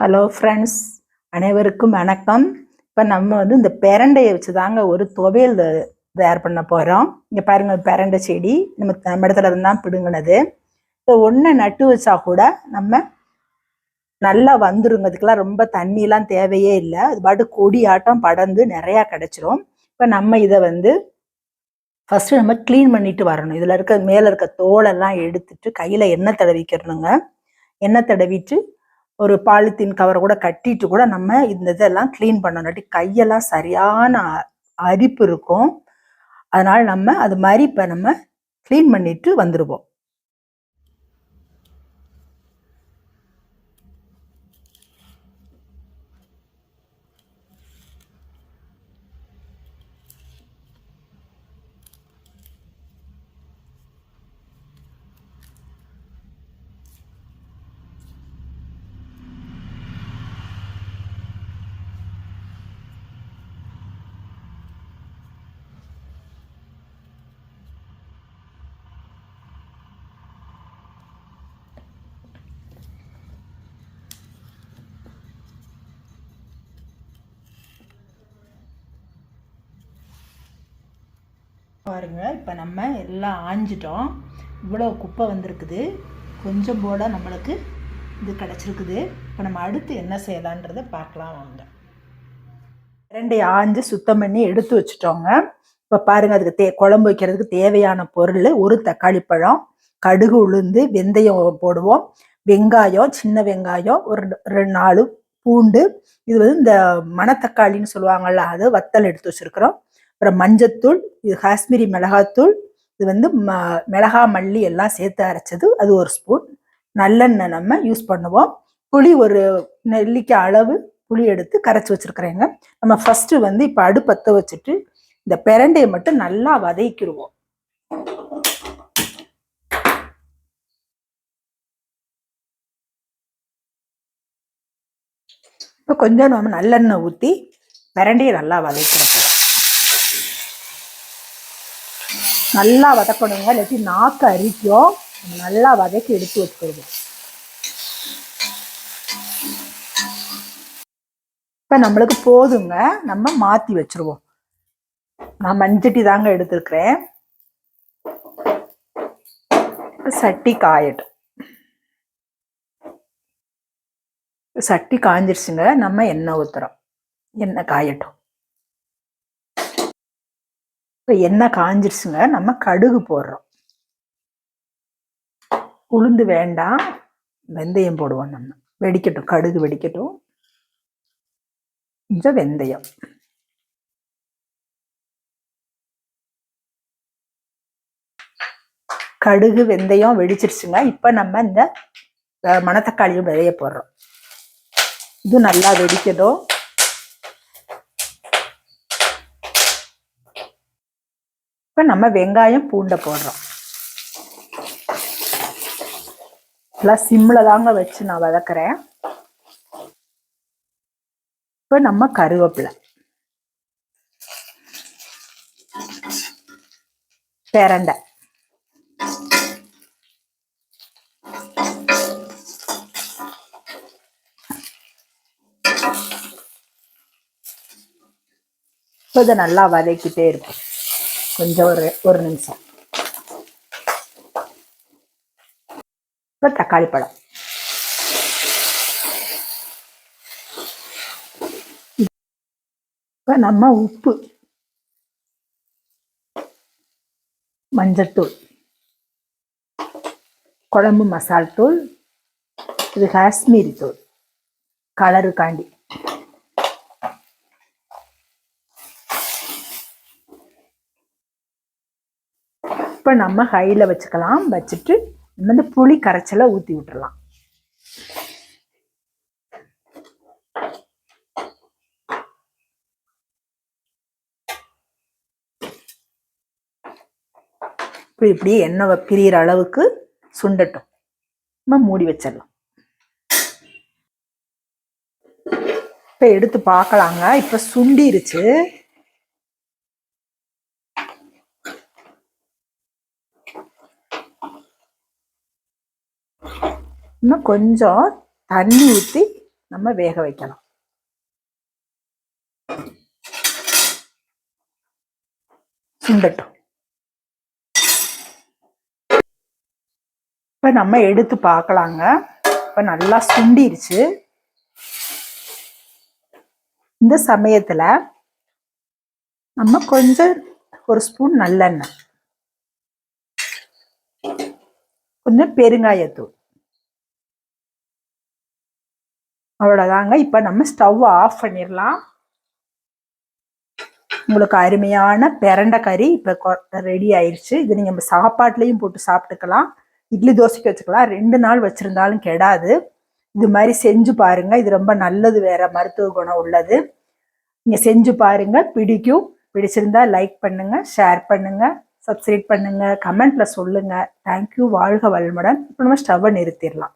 Hello friends அனைவருக்கும் வணக்கம். இப்போ நம்ம வந்து இந்த பெரண்டையை வச்சு தாங்க ஒரு துவையல் தயார் பண்ண போகிறோம் இங்கே பாருங்கள் பெரண்டை செடி. நம்ம நம்ம இடத்துல இருந்தால் பிடுங்கினது. இப்போ ஒன்றை நட்டு வச்சா கூட நம்ம நல்லா வந்துருங்க. அதுக்கெல்லாம் ரொம்ப தண்ணிலாம் தேவையே இல்லை. அது பாட்டு கொடி ஆட்டம் படர்ந்து நிறையா கிடச்சிரும். இப்போ நம்ம இதை வந்து ஃபஸ்ட்டு நம்ம க்ளீன் பண்ணிட்டு வரணும். இதில் இருக்க மேலே இருக்க தோலெல்லாம் எடுத்துட்டு கையில் எண்ணெய் தடவிக்கிறணுங்க. எண்ணெய் தடவிட்டு ஒரு பாலித்தீன் கவரை கூட கட்டிட்டு கூட நம்ம இந்த இதெல்லாம் க்ளீன் பண்ணணும் கையெல்லாம் சரியான அரிப்பு இருக்கும். அதனால் நம்ம அது மாதிரி இப்போ நம்ம க்ளீன் பண்ணிட்டு வந்துடுவோம் பாருங்கள் இப்போ நம்ம எல்லாம் ஆஞ்சிட்டோம். இவ்வளோ குப்பை வந்திருக்குது. கொஞ்சம் போல நம்மளுக்கு இது கிடச்சிருக்குது. இப்போ நம்ம அடுத்து என்ன செய்யலான்றதை பார்க்கலாம் வாங்க. ரெண்டு ஆஞ்சு சுத்தம் பண்ணி எடுத்து வச்சுட்டோங்க. இப்போ பாருங்கள் அதுக்கு தே குழம்பு வைக்கிறதுக்கு தேவையான பொருள் ஒரு தக்காளி பழம் கடுகு உளுந்து வெந்தயம் போடுவோம். வெங்காயம் சின்ன வெங்காயம் ஒரு ரெண்டு நாலு பூண்டு. இது வந்து இந்த மணத்தக்காளின்னு சொல்லுவாங்கல்ல அது வத்தல் எடுத்து வச்சுருக்குறோம். அப்புறம் மஞ்சத்தூள் இது காஷ்மீரி மிளகாத்தூள் இது வந்து ம மிளகா மல்லி எல்லாம் சேர்த்து அரைச்சது. அது ஒரு ஸ்பூன் நல்லெண்ணெய் நம்ம யூஸ் பண்ணுவோம். புளி ஒரு நெல்லிக்காய் அளவு புளி எடுத்து கரைச்சி வச்சிருக்கிறேங்க. நம்ம ஃபஸ்ட்டு வந்து இப்போ அடுப்பத்த வச்சுட்டு இந்த பிரண்டையை மட்டும் நல்லா வதக்கிடுவோம். இப்போ கொஞ்சம் நம்ம நல்லெண்ணெய் ஊற்றி பிரண்டையை நல்லா வதக்கிட போகிறோம் நல்லா வதக்கணுங்க. இல்லாட்டி நாக்கு அரிக்கும். நல்லா வதக்கி எடுத்து வச்சுக்கிறது இப்போ நம்மளுக்கு போதுங்க. நம்ம மாற்றி வச்சுருவோம். நான் மஞ்சட்டி தாங்க எடுத்திருக்கிறேன். சட்டி காயட்டும். சட்டி காஞ்சிருச்சுங்க. நம்ம எண்ணெய் ஊத்துறோம். எண்ணெய் காயட்டும். இப்போ எண்ணெய் காஞ்சிருச்சுங்க? நம்ம கடுகு போடுறோம். உளுந்து வேண்டாம். வெந்தயம் போடுவோம் நம்ம. வெடிக்கட்டும். கடுகு வெடிக்கட்டும். கொஞ்சம் வெந்தயம். கடுகு வெந்தயம் வெடிச்சிருச்சுங்க. இப்போ நம்ம இந்த மணத்தக்காளியும் விதைய போடுறோம். இது நல்லா வெடிக்கட்டும். இப்போ நம்ம வெங்காயம் பூண்டை போடுறோம். எல்லாம் சிம்மில் தாங்க வச்சு நான் வதக்குறேன். இப்போ நம்ம கருவேப்பிலை. பிரண்டை. இப்போ இதை நல்லா வதக்கிட்டே இருக்கும் கொஞ்சம் ஒரு ஒரு நிமிஷம். இப்போ தக்காளி பழம். இப்போ நம்ம உப்பு மஞ்சத்தூள் குழம்பு மசால் தூள் இது காஷ்மீரி தூள் கலருக்காண்டி. இப்போ நம்ம ஹையில் வச்சுக்கலாம். வச்சுட்டு நம்ம இந்த புளி கரைச்சலை ஊற்றி விட்டுறலாம். இப்படி இப்படி எண்ணெய் பிரியிற அளவுக்கு சுண்டட்டும். நம்ம மூடி வச்சிடலாம். இப்போ எடுத்து பார்க்கலாங்க. இப்போ சுண்டிருச்சு. இன்னும் கொஞ்சம் தண்ணி ஊற்றி நம்ம வேக வைக்கலாம் சுண்டட்டும். இப்போ நம்ம எடுத்து பார்க்கலாங்க இப்போ நல்லா சுண்டிருச்சு. இந்த சமயத்தில் நம்ம கொஞ்சம் ஒரு ஸ்பூன் நல்லெண்ணெய். கொஞ்சம் பெருங்காயத்தூள். அவ்வளோதாங்க இப்போ நம்ம ஸ்டவ் ஆஃப் பண்ணிடலாம் உங்களுக்கு அருமையான பிரண்டை கறி இப்போ ரெடி ஆயிடுச்சு இது நீங்கள் சாப்பாட்லேயும் போட்டு சாப்பிட்டுக்கலாம். இட்லி தோசைக்கு வச்சுக்கலாம். ரெண்டு நாள் வச்சுருந்தாலும் கெடாது. இது மாதிரி செஞ்சு பாருங்கள் இது ரொம்ப நல்லது வேற மருத்துவ குணம் உள்ளது. நீங்கள் செஞ்சு பாருங்கள் பிடிக்கும். பிடிச்சிருந்தா லைக் பண்ணுங்கள் ஷேர் பண்ணுங்கள் சப்ஸ்கிரைப் பண்ணுங்கள் கமெண்ட்டில் சொல்லுங்கள் தேங்க்யூ வாழ்க வல்முடன் இப்போ நம்ம ஸ்டவ்வை நிறுத்திடலாம்